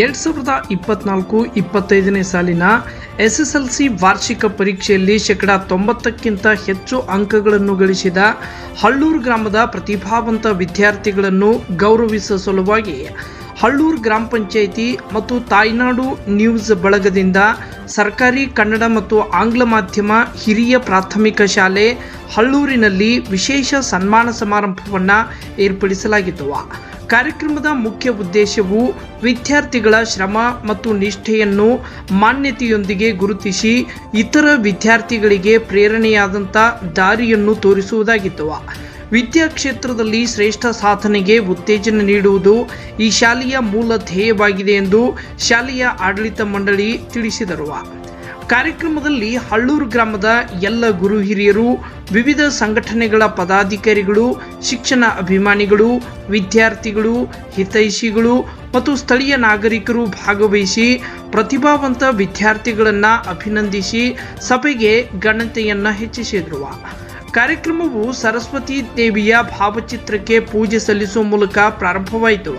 ಎರಡು ಸಾವಿರದ ಇಪ್ಪತ್ನಾಲ್ಕು ಇಪ್ಪತ್ತೈದನೇ ಸಾಲಿನ ಎಸ್ ಎಸ್ ಎಲ್ ಸಿ ವಾರ್ಷಿಕ ಪರೀಕ್ಷೆಯಲ್ಲಿ ಶೇಕಡ ತೊಂಬತ್ತಕ್ಕಿಂತ ಹೆಚ್ಚು ಅಂಕಗಳನ್ನು ಗಳಿಸಿದ ಹಳ್ಳೂರು ಗ್ರಾಮದ ಪ್ರತಿಭಾವಂತ ವಿದ್ಯಾರ್ಥಿಗಳನ್ನು ಗೌರವಿಸುವ ಸಲುವಾಗಿ ಹಳ್ಳೂರು ಗ್ರಾಮ ಪಂಚಾಯಿತಿ ಮತ್ತು ತಾಯ್ನಾಡು ನ್ಯೂಸ್ ಬಳಗದಿಂದ ಸರ್ಕಾರಿ ಕನ್ನಡ ಮತ್ತು ಆಂಗ್ಲ ಮಾಧ್ಯಮ ಹಿರಿಯ ಪ್ರಾಥಮಿಕ ಶಾಲೆ ಹಳ್ಳೂರಿನಲ್ಲಿ ವಿಶೇಷ ಸನ್ಮಾನ ಸಮಾರಂಭವನ್ನು ಏರ್ಪಡಿಸಲಾಗಿತ್ತು. ಕಾರ್ಯಕ್ರಮದ ಮುಖ್ಯ ಉದ್ದೇಶವು ವಿದ್ಯಾರ್ಥಿಗಳ ಶ್ರಮ ಮತ್ತು ನಿಷ್ಠೆಯನ್ನು ಮಾನ್ಯತೆಯೊಂದಿಗೆ ಗುರುತಿಸಿ ಇತರ ವಿದ್ಯಾರ್ಥಿಗಳಿಗೆ ಪ್ರೇರಣೆಯಾದಂಥ ದಾರಿಯನ್ನು ತೋರಿಸುವುದಾಗಿತ್ತು. ವಿದ್ಯಾ ಕ್ಷೇತ್ರದಲ್ಲಿ ಶ್ರೇಷ್ಠ ಸಾಧನೆಗೆ ಉತ್ತೇಜನ ನೀಡುವುದು ಈ ಶಾಲೆಯ ಮೂಲ ಧ್ಯೇಯವಾಗಿದೆ ಎಂದು ಶಾಲೆಯ ಆಡಳಿತ ಮಂಡಳಿ ತಿಳಿಸಿದರು. ಕಾರ್ಯಕ್ರಮದಲ್ಲಿ ಹಳ್ಳೂರು ಗ್ರಾಮದ ಎಲ್ಲ ಗುರು ಹಿರಿಯರು, ವಿವಿಧ ಸಂಘಟನೆಗಳ ಪದಾಧಿಕಾರಿಗಳು, ಶಿಕ್ಷಣ ಅಭಿಮಾನಿಗಳು, ವಿದ್ಯಾರ್ಥಿಗಳು, ಹಿತೈಷಿಗಳು ಮತ್ತು ಸ್ಥಳೀಯ ನಾಗರಿಕರು ಭಾಗವಹಿಸಿ ಪ್ರತಿಭಾವಂತ ವಿದ್ಯಾರ್ಥಿಗಳನ್ನು ಅಭಿನಂದಿಸಿ ಸಭೆಗೆ ಘನತೆಯನ್ನು ಹೆಚ್ಚಿಸಿದರು. ಕಾರ್ಯಕ್ರಮವು ಸರಸ್ವತಿ ದೇವಿಯ ಭಾವಚಿತ್ರಕ್ಕೆ ಪೂಜೆ ಸಲ್ಲಿಸುವ ಮೂಲಕ ಪ್ರಾರಂಭವಾಯಿತು.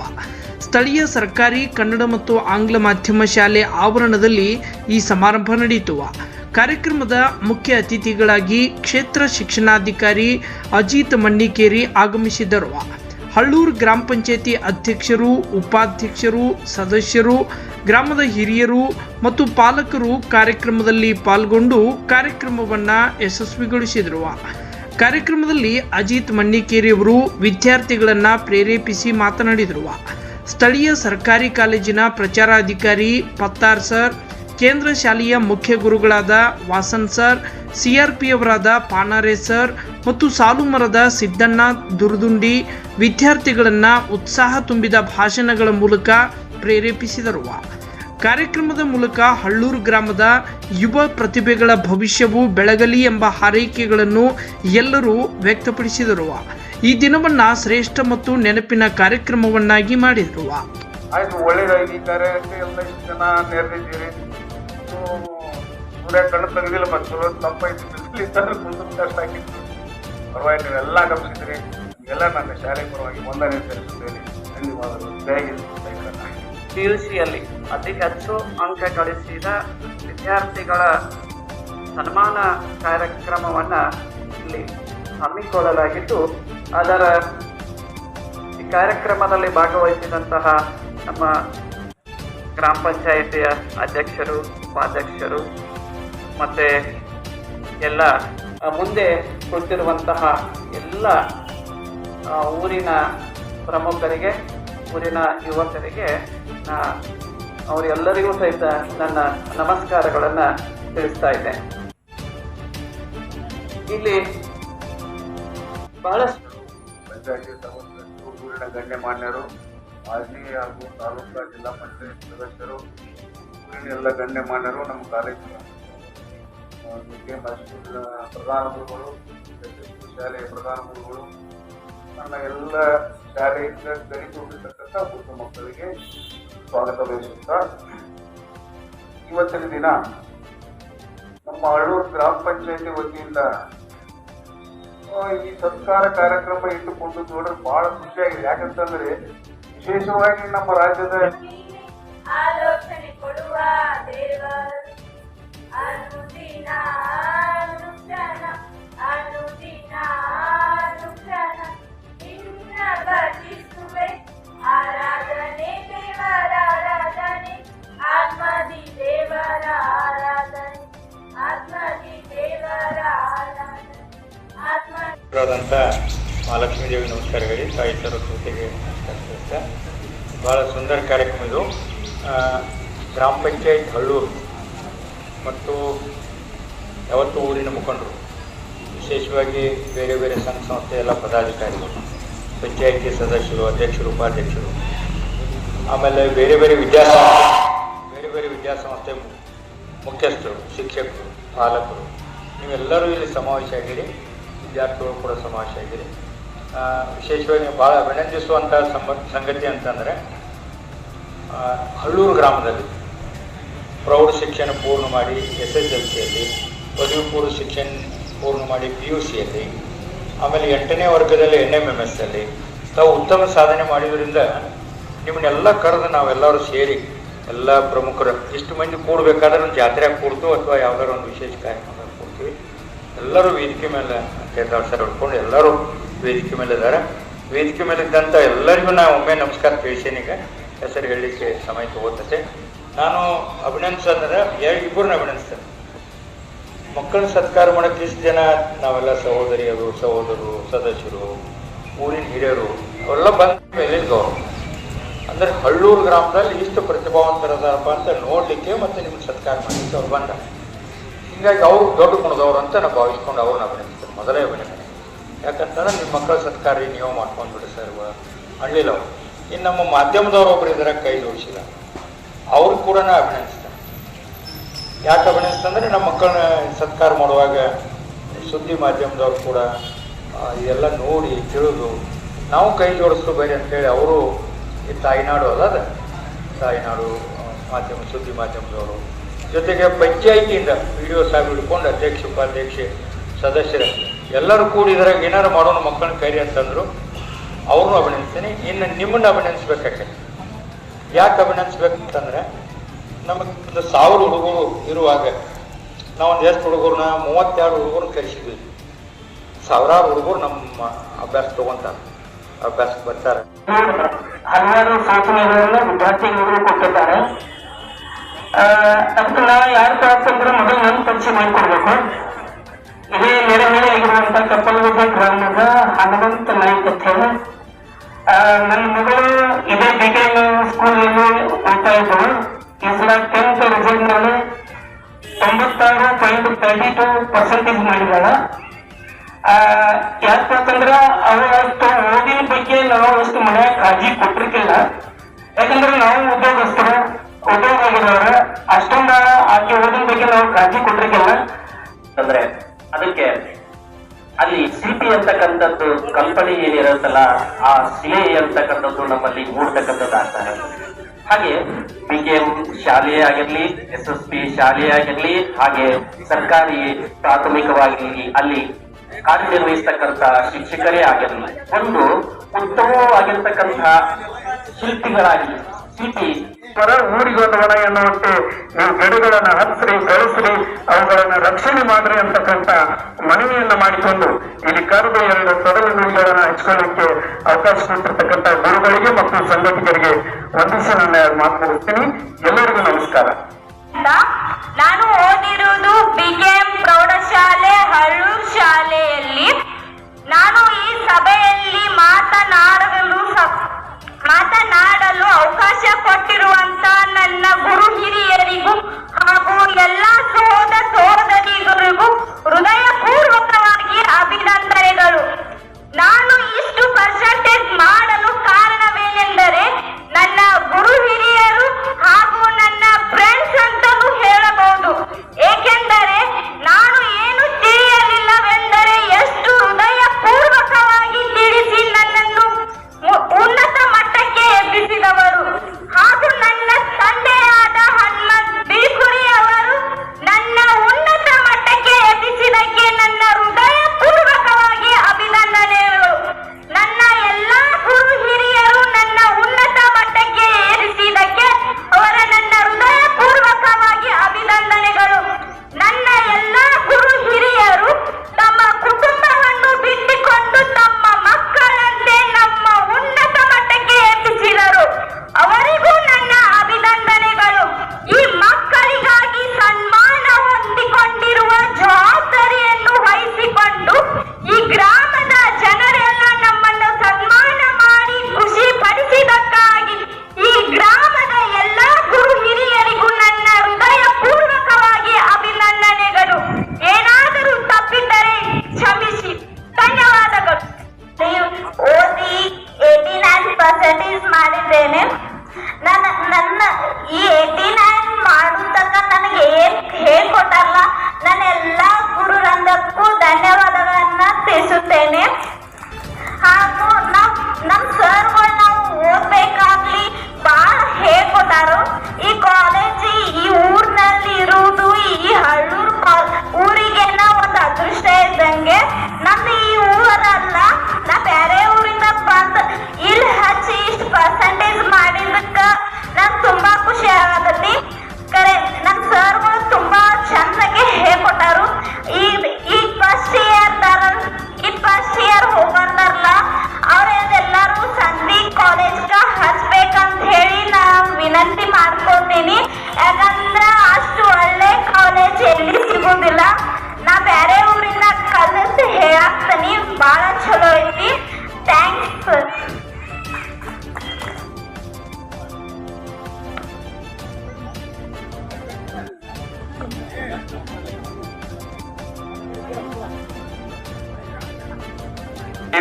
ಸ್ಥಳೀಯ ಸರ್ಕಾರಿ ಕನ್ನಡ ಮತ್ತು ಆಂಗ್ಲ ಮಾಧ್ಯಮ ಶಾಲೆ ಆವರಣದಲ್ಲಿ ಈ ಸಮಾರಂಭ ನಡೆಯಿತು ಕಾರ್ಯಕ್ರಮದ ಮುಖ್ಯ ಅತಿಥಿಗಳಾಗಿ ಕ್ಷೇತ್ರ ಶಿಕ್ಷಣಾಧಿಕಾರಿ ಅಜಿತ್ ಮಣ್ಣಿಕೇರಿ ಆಗಮಿಸಿದ್ದರು ಹಳ್ಳೂರು ಗ್ರಾಮ ಪಂಚಾಯತಿ ಅಧ್ಯಕ್ಷರು, ಉಪಾಧ್ಯಕ್ಷರು, ಸದಸ್ಯರು, ಗ್ರಾಮದ ಹಿರಿಯರು ಮತ್ತು ಪಾಲಕರು ಕಾರ್ಯಕ್ರಮದಲ್ಲಿ ಪಾಲ್ಗೊಂಡು ಕಾರ್ಯಕ್ರಮವನ್ನು ಯಶಸ್ವಿಗೊಳಿಸಿದರು. ಕಾರ್ಯಕ್ರಮದಲ್ಲಿ ಅಜಿತ್ ಮಣ್ಣಿಕೇರಿಯವರು ವಿದ್ಯಾರ್ಥಿಗಳನ್ನು ಪ್ರೇರೇಪಿಸಿ ಮಾತನಾಡಿದರು. ಸ್ಥಳೀಯ ಸರ್ಕಾರಿ ಕಾಲೇಜಿನ ಪ್ರಚಾರಾಧಿಕಾರಿ ಪತ್ತಾರ್ ಸರ್, ಕೇಂದ್ರ ಶಾಲೆಯ ಮುಖ್ಯ ಗುರುಗಳಾದ ವಾಸನ್ ಸರ್ ಸಿಆರ್ಪಿಯವರಾದ ಪಾನಾರೆ ಸರ್ ಮತ್ತು ಸಾಲುಮರದ ಸಿದ್ದಣ್ಣ ದುರ್ದುಂಡಿ ವಿದ್ಯಾರ್ಥಿಗಳನ್ನು ಉತ್ಸಾಹ ತುಂಬಿದ ಭಾಷಣಗಳ ಮೂಲಕ ಪ್ರೇರೇಪಿಸಿದರು. ಕಾರ್ಯಕ್ರಮದ ಮೂಲಕ ಹಳ್ಳೂರು ಗ್ರಾಮದ ಯುವ ಪ್ರತಿಭೆಗಳ ಭವಿಷ್ಯವು ಬೆಳಗಲಿ ಎಂಬ ಹಾರೈಕೆಗಳನ್ನು ಎಲ್ಲರೂ ವ್ಯಕ್ತಪಡಿಸಿದರು. ಈ ದಿನವನ್ನು ಶ್ರೇಷ್ಠ ಮತ್ತು ನೆನಪಿನ ಕಾರ್ಯಕ್ರಮವನ್ನಾಗಿ ಮಾಡಿದ್ರು ಆಯ್ತು ಒಳ್ಳೇದಾಗಿ ಕಾರ್ಯಕ್ಕೆ ಎಲ್ಲ ಜನ ನೆರೆದಿದ್ದೀರಿ. ಸೂರ್ಯ ಕಣ್ಣು ತೆಗೆದಿಲ್ಲ ಮತ್ತೆ ಚಲೋ ತಪ್ಪಾಯ್ತು ಬಿಸಿಲಿದ್ದರೆ ಮುಂದಕ್ಕೆ ಕಷ್ಟ ಆಗಿತ್ತು ಪರವಾಗಿ ನೀವೆಲ್ಲ ಗಮನಿಸಿದ್ರಿ. ಎಲ್ಲ ನನ್ನ ಶಾಲೆ ಪರವಾಗಿ ಒಂದನೇ ಸಲ್ಲಿಸುತ್ತೇನೆ ಧನ್ಯವಾದಗಳು. ಪಿ ಯು ಸಿಯಲ್ಲಿ ಅತಿ ಹೆಚ್ಚು ಅಂಕ ಗಳಿಸಿದ ವಿದ್ಯಾರ್ಥಿಗಳ ಸನ್ಮಾನ ಕಾರ್ಯಕ್ರಮವನ್ನು ಇಲ್ಲಿ ಹಮ್ಮಿಕೊಳ್ಳಲಾಗಿದ್ದು, ಅದರ ಈ ಕಾರ್ಯಕ್ರಮದಲ್ಲಿ ಭಾಗವಹಿಸಿದಂತಹ ನಮ್ಮ ಗ್ರಾಮ ಪಂಚಾಯಿತಿಯ ಅಧ್ಯಕ್ಷರು, ಉಪಾಧ್ಯಕ್ಷರು, ಮತ್ತು ಎಲ್ಲ ಮುಂದೆ ಕುಳಿತಿರುವಂತಹ ಎಲ್ಲ ಊರಿನ ಪ್ರಮುಖರಿಗೆ, ಊರಿನ ಯುವಕರಿಗೆ ಅವರೆಲ್ಲರಿಗೂ ಸಹಿತ ನನ್ನ ನಮಸ್ಕಾರಗಳನ್ನು ತಿಳಿಸ್ತಾ ಇದ್ದೆ. ಇಲ್ಲಿ ಬಹಳಷ್ಟು. ಪಂಚಾಯತಿ ಸದಸ್ಯರು ಮಾಜಿ ಹಾಗೂ ತಾಲೂಕಾ ಜಿಲ್ಲಾ ಪಂಚಾಯತ್ ಸದಸ್ಯರು ಊರಿನ ಎಲ್ಲ ಗಣ್ಯಮಾನ್ಯರು ನಮ್ಮ ಕಾಲೇಜಿನ ಪ್ರಧಾನ ಗುರುಗಳು ಶಾಲೆಯ ಪ್ರಧಾನ ಗುರುಗಳು, ನನ್ನ ಎಲ್ಲ ಶಾಲೆಯಿಂದ ಕಲಿತು ಹೋಗಿರ್ತಕ್ಕಂಥ ಬುದ್ಧ ಮಕ್ಕಳಿಗೆ ಸ್ವಾಗತ ಬಯಸುತ್ತಾ, ಇವತ್ತಿನ ದಿನ ನಮ್ಮ ಹಳ್ಳೂರು ಗ್ರಾಮ ಪಂಚಾಯತಿ ವತಿಯಿಂದ ಈ ಸತ್ಕಾರ ಕಾರ್ಯಕ್ರಮ ಇಟ್ಟುಕೊಂಡು ನೋಡ್ರೆ ಬಹಳ ಖುಷಿಯಾಗಿದೆ. ಯಾಕಂತಂದ್ರೆ ವಿಶೇಷವಾಗಿ ನಮ್ಮ ರಾಜ್ಯದ ಆದಂಥ ಮಹಾಲಕ್ಷ್ಮೀ ದೇವಿ ನಮಸ್ಕಾರ ಹೇಳಿ ತಾಯಿ ಸರಸ್ವತಿಗೆ ನಮಸ್ಕಾರ ಭಾಳ ಸುಂದರ ಕಾರ್ಯಕ್ರಮ ಇದು. ಗ್ರಾಮ ಪಂಚಾಯತ್ ಹಳ್ಳೂರು ಮತ್ತು ಯಾವತ್ತು ಊರಿನ ಮುಖಂಡರು, ವಿಶೇಷವಾಗಿ ಬೇರೆ ಬೇರೆ ಸಂಘ ಸಂಸ್ಥೆ ಎಲ್ಲ ಪದಾಧಿಕಾರಿಗಳು, ಪಂಚಾಯಿತಿ ಸದಸ್ಯರು, ಅಧ್ಯಕ್ಷರು, ಉಪಾಧ್ಯಕ್ಷರು, ಆಮೇಲೆ ಬೇರೆ ಬೇರೆ ವಿದ್ಯಾಸಂಸ್ಥೆ, ಬೇರೆ ಬೇರೆ ವಿದ್ಯಾಸಂಸ್ಥೆ ಮುಖ್ಯಸ್ಥರು, ಶಿಕ್ಷಕರು, ಪಾಲಕರು, ನೀವೆಲ್ಲರೂ ಇಲ್ಲಿ ಸಮಾವೇಶ ಆಗಿರಿ. ವಿದ್ಯಾರ್ಥಿಗಳು ಕೂಡ ಸಮಾವೇಶ ಆಗಿರಿ ಆ, ವಿಶೇಷವಾಗಿ ಭಾಳ ಅಭಿನಂದಿಸುವಂತಹ ಸಂಗತಿ ಅಂತಂದರೆ ಹಳ್ಳೂರು ಗ್ರಾಮದಲ್ಲಿ ಪ್ರೌಢ ಶಿಕ್ಷಣ ಪೂರ್ಣ ಮಾಡಿ ಎಸ್ ಎಸ್ ಎಲ್ ಸಿಯಲ್ಲಿ ಪದವಿ ಪೂರ್ವ ಶಿಕ್ಷಣ ಪೂರ್ಣ ಮಾಡಿ ಪಿ ಯು ಸಿಯಲ್ಲಿ ಆಮೇಲೆ ಎಂಟನೇ ವರ್ಗದಲ್ಲಿ ಎನ್ ಎಂ ಎಂ ಎಸ್ ಅಲ್ಲಿ ತಾವು ಉತ್ತಮ ಸಾಧನೆ ಮಾಡಿದ್ರಿಂದ ನಿಮ್ಮನ್ನೆಲ್ಲ ಕರೆದು ನಾವೆಲ್ಲರೂ ಸೇರಿ ಎಲ್ಲ ಪ್ರಮುಖರು ಇಷ್ಟು ಮಂದಿ ಕೂಡಬೇಕಾದ್ರೆ ಒಂದು ಜಾತ್ರೆ ಕೂಡ್ತು ಅಥವಾ ಯಾವ್ದಾದ್ರು ಒಂದು ವಿಶೇಷ ಕಾರ್ಯಕ್ರಮ ಕೂಡ್ತೀವಿ. ಎಲ್ಲರೂ ವೇದಿಕೆ ಮೇಲೆ ಕೇದಾರ್ ಸರ್ ಹೊಡ್ಕೊಂಡು ಎಲ್ಲರೂ ವೇದಿಕೆ ಮೇಲೆ ಇದ್ದಾರೆ. ವೇದಿಕೆ ಮೇಲೆ ಇದ್ದಂಥ ಎಲ್ಲರಿಗೂ ನಾ ಒಮ್ಮೆ ನಮಸ್ಕಾರ ತಿಳಿಸೇನೆ ಈಗ ಹೆಸರು ಹೇಳಲಿಕ್ಕೆ ಸಮಯ ತಗೋತತೆ. ನಾನು ಅಭಿನಂದಿಸಂದ್ರೆ ಇಬ್ಬರನ್ನ ಅಭಿನಂದಿಸ್ತೇನೆ. ಮಕ್ಕಳನ್ನ ಸತ್ಕಾರ ಮಾಡಕ್ಕೆ ಇಷ್ಟು ಜನ ನಾವೆಲ್ಲ ಸಹೋದರಿಯರು ಸಹೋದರರು ಸದಸ್ಯರು, ಊರಿನ ಹಿರಿಯರು, ಅವೆಲ್ಲ ಬಂದ ಮೇಲೆ ಗೌರವ ಅಂದ್ರೆ ಹಳ್ಳೂರು ಗ್ರಾಮದಲ್ಲಿ ಇಷ್ಟು ಪ್ರತಿಭಾವಂತರದಾರಪ್ಪ ಅಂತ ನೋಡಲಿಕ್ಕೆ ಮತ್ತೆ ನಿಮ್ಗೆ ಸತ್ಕಾರ ಮಾಡಲಿಕ್ಕೆ ಅವ್ರು ಬಂದ. ಹೀಗಾಗಿ ಅವರು ದೊಡ್ಡ ಕುಣದವ್ರು ಅಂತ ನಾವು ಭಾವಿಸ್ಕೊಂಡು ಅವ್ರನ್ನ ಅಭಿನಂದಿಸ್ತಾರೆ ಮಕ್ಕಳ ಸತ್ಕಾರ ನೀವು ಮಾಡ್ಕೊಂಡ್ಬಿಡಿ ಸರ್ ಹಳ್ಳಿಲ್ಲ ಅವರು. ಇನ್ನು ನಮ್ಮ ಮಾಧ್ಯಮದವ್ರು ಒಬ್ರು ಇದ್ದಾರೆ ಕೈ ಜೋಡಿಸಿಲ್ಲ. ಅವ್ರು ಕೂಡ ಅಭಿನಂದಿಸ್ತಾರೆ ಯಾಕೆ ಅಭಿನಯಿಸ್ತಂದ್ರೆ ನಮ್ಮ ಮಕ್ಕಳನ್ನ ಸತ್ಕಾರ ಮಾಡುವಾಗ ಸುದ್ದಿ ಮಾಧ್ಯಮದವ್ರು ಕೂಡ ಇದೆಲ್ಲ ನೋಡಿ, ತಿಳಿದು, ನಾವು ಕೈ ಜೋಡಿಸ್ತು ಬೇರೆ ಅಂತೇಳಿ ಅವರು ಈ ತಾಯಿನಾಡು ಅಲ್ಲ ಅದ? ತಾಯಿನಾಡು ಮಾಧ್ಯಮ, ಸುದ್ದಿ ಮಾಧ್ಯಮದವರು. ಜೊತೆಗೆ ಪಂಚಾಯಿತಿಯಿಂದ ವಿಡಿಯೋ ಸಾಹೇಬ್ ಹಿಡ್ಕೊಂಡು ಅಧ್ಯಕ್ಷ, ಉಪಾಧ್ಯಕ್ಷೆ, ಸದಸ್ಯರು. ಎಲ್ಲರೂ ಕೂಡಿದ್ರೆ ಏನಾರು ಮಾಡೋಣ ಮಕ್ಕಳನ್ನ ಕೈರಿ ಅಂತಂದ್ರು ಅವ್ರನ್ನೂ ಅಭಿನಂದಿಸ್ತೀನಿ. ಇನ್ನು ನಿಮ್ಮನ್ನ ಅಭಿನಂದಿಸ್ಬೇಕಾಗತ್ತೆ ಯಾಕೆ ಅಭಿನಂದಿಸ್ಬೇಕಂತಂದ್ರೆ ನಮಗೆ ಒಂದು ಸಾವಿರ ಹುಡುಗರು ಇರುವಾಗ ನಾವು ಒಂದು ಎಷ್ಟು ಹುಡುಗರನ್ನ, ಮೂವತ್ತೆರಡು ಹುಡುಗರನ್ನ ಕರೆಸಿದ್ವಿ. ಸಾವಿರಾರು ಹುಡುಗರು ನಮ್ಮ ಅಭ್ಯಾಸ ತಗೊಂತಾರೆ ಅಭ್ಯಾಸ ಬರ್ತಾರೆ. ಹಲವಾರು ಸೂಚನೆಗಳನ್ನು ವಿದ್ಯಾರ್ಥಿಗಳು ಕೊಟ್ಟಿದ್ದಾರೆ. ಅದಕ್ಕೆ ನಾವು ಯಾರು ಅಂತಂದ್ರೆ ಮೊದಲು ನಾನು ಪರಿಚಯ ಮಾಡಿಕೊಡ್ಬೇಕು. ಇದೇ ನೆರೆಹೊರೆ ಆಗಿರುವಂತ ಕಪ್ಪಲಗುಡ್ಡ ಗ್ರಾಮದ ಹನುಮಂತ ನಾಯ್ಕ ನನ್ನ ಮಗಳು ಇದೇ ಬಿಟಿಎಂ ಸ್ಕೂಲಲ್ಲಿ ಓದ್ತಾ ಇದ್ದಳು. ಈ ಸಲ ಟೆಂತ್ ರಿಸಲ್ಟ್ನಲ್ಲಿ ತೊಂಬತ್ತಾರು ಪಾಯಿಂಟ್ ತರ್ಟಿ ಟು ಪರ್ಸೆಂಟೇಜ್ ಮಾಡಿದಾಳ ಯಾಕಂತಂದ್ರ ಅವಷ್ಟು ಓದಿನ ಬಗ್ಗೆ ನಾವು ಅಷ್ಟು ಮನೆ ಕಾಳಜಿ ಕೊಟ್ಟಿರ್ತಿಲ್ಲ ಯಾಕಂದ್ರೆ ನಾವು ಉದ್ಯೋಗಸ್ಥರು ಉದ್ಯೋಗ ಆಗಿದವ್ರ ಅಷ್ಟೊಂದ ಆಕೆ ಓದಿನ ಬಗ್ಗೆ ನಾವು ಕಾಳಜಿ ಕೊಟ್ಟಿರ್ತಿಲ್ಲ ಅಂದ್ರೆ ಅದಕ್ಕೆ ಅಲ್ಲಿ ಸಿಪಿ ಅಂತಕ್ಕಂಥದ್ದು ಕಂಪನಿ ಏನಿರುತ್ತಲ್ಲ, ಆ ಶಿಲೆ ಅಂತಕ್ಕಂಥದ್ದು ನಮ್ಮಲ್ಲಿ ಮೂಡ್ತಕ್ಕಂಥದ್ದು ಆಗ್ತಾರೆ ಹಾಗೆ ಬಿ ಕೆ ಎಂ ಶಾಲೆ ಆಗಿರ್ಲಿ ಎಸ್ ಎಸ್ ಪಿ ಶಾಲೆ ಆಗಿರ್ಲಿ, ಹಾಗೆ ಸರ್ಕಾರಿ ಪ್ರಾಥಮಿಕವಾಗಿ ಅಲ್ಲಿ ಕಾರ್ಯನಿರ್ವಹಿಸ್ತಕ್ಕಂಥ ಶಿಕ್ಷಕರೇ ಆಗಿರಲಿ. ಒಂದು ಉತ್ತಮವಾಗಿರ್ತಕ್ಕಂಥ ಶಿಲ್ಪಿಗಳಾಗಿ ಶಿಲ್ಪಿ ಪರ ಊರಿಗೊಂದು ವನ ಎನ್ನುವಂತೆ ನೀವು ಗಿಡಗಳನ್ನ ಹತ್ತಿರಿ ಬೆಳೆಸ್ರಿ, ಅವುಗಳನ್ನ ರಕ್ಷಣೆ ಮಾಡ್ರಿ ಅಂತಕ್ಕಂಥ ಮನವಿಯನ್ನ ಮಾಡಿಕೊಂಡು ಇಲ್ಲಿ ಕರೆದು ಎರಡು ತೊಡಲು ನುಡಿಗಳನ್ನ ಹಂಚ್ಕೊಳ್ಳಿಕ್ಕೆ ಅವಕಾಶ ಕೊಟ್ಟಿರ್ತಕ್ಕಂಥ ಗುರುಗಳಿಗೆ ಮತ್ತು ಸಂಘಟಕರಿಗೆ ವಂದಿಸಿ ನನ್ನ ಮಾತು ಮುಗಿಸ್ತೀನಿ. ಎಲ್ಲರಿಗೂ ನಮಸ್ಕಾರ. ನಾನು ಓದಿರುವುದು ಬಿಕೆಎಂ ಪ್ರೌಢಶಾಲೆ ಹಳ್ಳೂರು ಶಾಲೆಯಲ್ಲಿ. ನಾನು ಈ ಸಭೆಯಲ್ಲಿ ಮಾತನಾಡಲು ಮಾತನಾಡಲು ಅವಕಾಶ ಕೊಟ್ಟಿರುವಂತ ನನ್ನ ಗುರು ಹಿರಿಯರಿಗೂ ಹಾಗೂ ಎಲ್ಲಾ ಸೋದ ಸೋದರಿಗಳಿಗೂ ಹೃದಯಪೂರ್ವಕವಾಗಿ ಪರ್ಸೆಂಟೇಜ್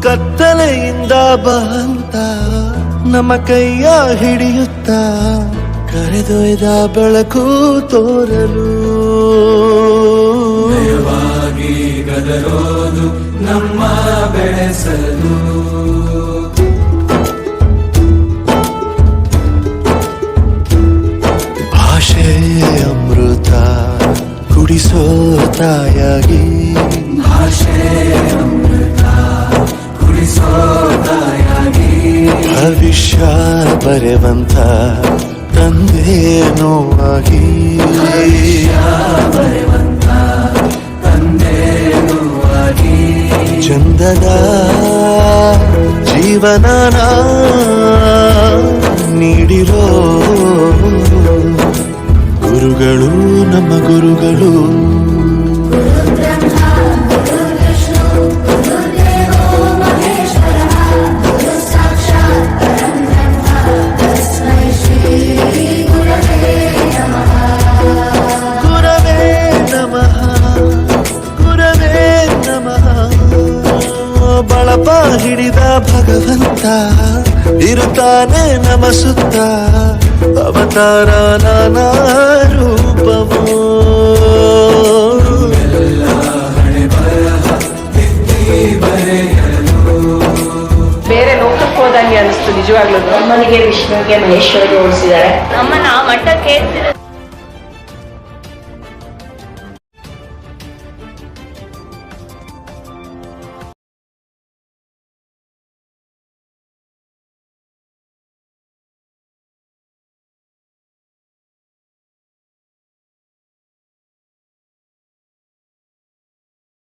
ಕತ್ತಲೆಯಿಂದ ಬಂತ ನಮ್ಮ ಕೈಯ ಹಿಡಿಯುತ್ತ ಕರೆದೊಯ್ದ ಬೆಳಕು ತೋರಲು. ಭಾಷೆ ಬರೆವಂತ ತಂದೇನೋ ಆಗಿ. ಚಂದದ ಜೀವನ ನೀಡಿರೋ ಗುರುಗಳು ನಮ್ಮ ಗುರುಗಳು. ಸುತ್ತ ಅವತಾರ ನಾನಾ ರೂಪವೋ. ಬೇರೆ ಲೋಕಕ್ಕೆ ಹೋದಂಗೆ ಅನಿಸ್ತು ನಿಜವಾಗ್ಲೂ. ಅಮ್ಮನಿಗೆ ವಿಷ್ಣುವಿಗೆ ಮಹೇಶ್ವರಿಗೆ ಹೋಲಿಸಿದ್ದಾರೆ. ಅಮ್ಮನ ಮಠಕ್ಕೆ